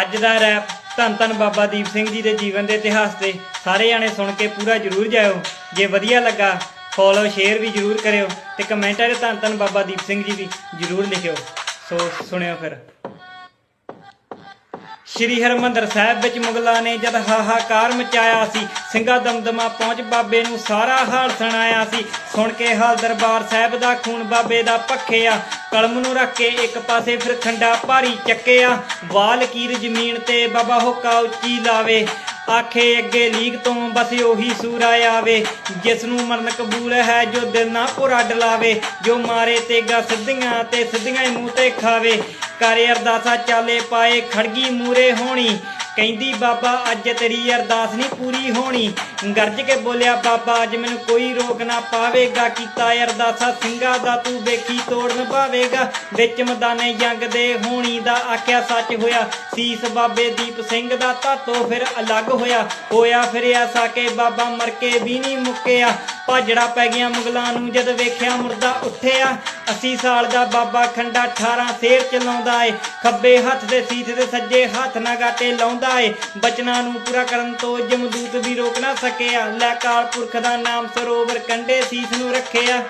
ਅੱਜ ਦਾ ਰੈਪ ਧੰਨ ਧੰਨ ਬਾਬਾ ਦੀਪ ਸਿੰਘ ਜੀ ਦੇ ਜੀਵਨ ਦੇ ਇਤਿਹਾਸ ਤੇ ਸਾਰੇ ਜਾਣੇ ਸੁਣ ਕੇ ਪੂਰਾ ਜਰੂਰ ਜਾਇਓ। ਜੇ ਵਧੀਆ ਲੱਗਾ ਫੋਲੋ ਸ਼ੇਅਰ ਵੀ ਜਰੂਰ ਕਰਿਓ ਤੇ ਕਮੈਂਟਾਂ 'ਚ ਧੰਨ ਧੰਨ ਬਾਬਾ ਦੀਪ ਸਿੰਘ ਜੀ ਵੀ ਜਰੂਰ ਲਿਖਿਓ। ਸੋ ਸੁਣਿਓ ਫਿਰ। ਸ਼੍ਰੀ ਹਰਮੰਦਰ ਸਾਹਿਬ ਵਿੱਚ ਮੁਗਲਾਂ ਨੇ ਜਦ ਹਾਹਾਕਾਰ ਮਚਾਇਆ ਸੀ, ਸਿੰਘਾ ਦਮਦਮਾ ਪਹੁੰਚ ਬਾਬੇ ਨੂੰ ਸਾਰਾ ਹਾਲ ਸੁਣਾਇਆ ਸੀ। ਸੁਣ ਕੇ ਹਾਲ ਦਰਬਾਰ ਸਾਹਿਬ ਦਾ ਖੂਨ ਬਾਬੇ ਦਾ ਪੱਖਿਆ ਕਲਮ ਨੂੰ ਰੱਖ ਕੇ ਇੱਕ ਪਾਸੇ ਫਿਰ ਖੰਡਾ ਭਾਰੀ ਚੱਕਿਆ। ਵਾਲ ਕੀਰ ਜ਼ਮੀਨ ਤੇ ਬਾਬਾ ਹੁੱਕਾ ਉੱਚੀ ਲਾਵੇ। ਆਖੇ ਅੱਗੇ ਲੀਕ ਤੋਂ ਬਸ ਉਹੀ ਸੂਰਾ ਆਵੇ। ਜਿਸ ਨੂੰ ਮਰਨ ਕਬੂਲ ਹੈ, ਜੋ ਦਿਲ ਨਾ ਪੁਰਾ ਡਲਾਵੇ, ਜੋ ਮਾਰੇ ਤੇਗਾ ਸਿੱਧੀਆਂ ਤੇ ਸਿੱਧੀਆਂ ਹੀ ਮੂੰਹ ਤੇ ਖਾਵੇ। ਕਰੇ ਅਰਦਾਸਾ ਚਾਲੇ ਪਾਏ, ਖੜਗੀ ਮੂਰੇ ਹੋਣੀ। ਕਹਿੰਦੀ, ਬਾਬਾ, ਅੱਜ ਤੇਰੀ ਅਰਦਾਸ ਨਹੀਂ ਪੂਰੀ ਹੋਣੀ। ਗਰਜ ਕੇ ਬੋਲਿਆ, ਬਾਬਾ, ਅੱਜ ਮੈਨੂੰ ਕੋਈ ਰੋਕ ਨਾ ਪਾਵੇਗਾ। ਕੀਤਾ ਅਰਦਾਸਾ ਸਿੰਘਾ ਦਾ, ਤੂੰ ਵੇਖੀ ਤੋੜ ਨਿਭਾਵੇਗਾ ਵਿੱਚ ਮੈਦਾਨੇ ਜੰਗ ਦੇ ਹੋਣੀ ਦਾ ਆਖਿਆ ਸੱਚ ਹੋਇਆ। ਸੀਸ ਬਾਬੇ ਦੀਪ ਸਿੰਘ ਦਾ ਧਾਤੋ ਫਿਰ ਅਲੱਗ ਹੋਇਆ। ਹੋਇਆ ਫਿਰਿਆ ਸਾਕੇ ਬਾਬਾ ਮਰ ਕੇ ਵੀ ਨਹੀਂ ਮੁੱਕਿਆ। ਭਾਜੜਾ ਪੈ ਗਿਆ ਮੁਗਲਾਂ ਨੂੰ, ਜਦ ਵੇਖਿਆ ਮੁਰਦਾ ਉੱਠਿਆ। 80 ਸਾਲ ਦਾ ਬਾਬਾ ਖੰਡਾ 18 ਸੇਰ ਚਲਾਉਂਦਾ ਏ। ਖੱਬੇ ਹੱਥ ਦੇ ਸੀਥ ਦੇ ਸੱਜੇ ਹੱਥ ਨਾਲ ਗਾਟੇ ਲਾਉਂਦਾ ਏ। ਬਚਨਾਂ ਨੂੰ ਪੂਰਾ ਕਰਨ ਤੋਂ ਜਮਦੂਤ ਵੀ ਰੋਕ ਨਾ ਸਕਿਆ। ਲੈ ਕਾਲ ਪੁਰਖ ਦਾ ਨਾਮ ਸਰੋਵਰ ਕੰਡੇ ਸੀਸ ਨੂੰ ਰੱਖਿਆ।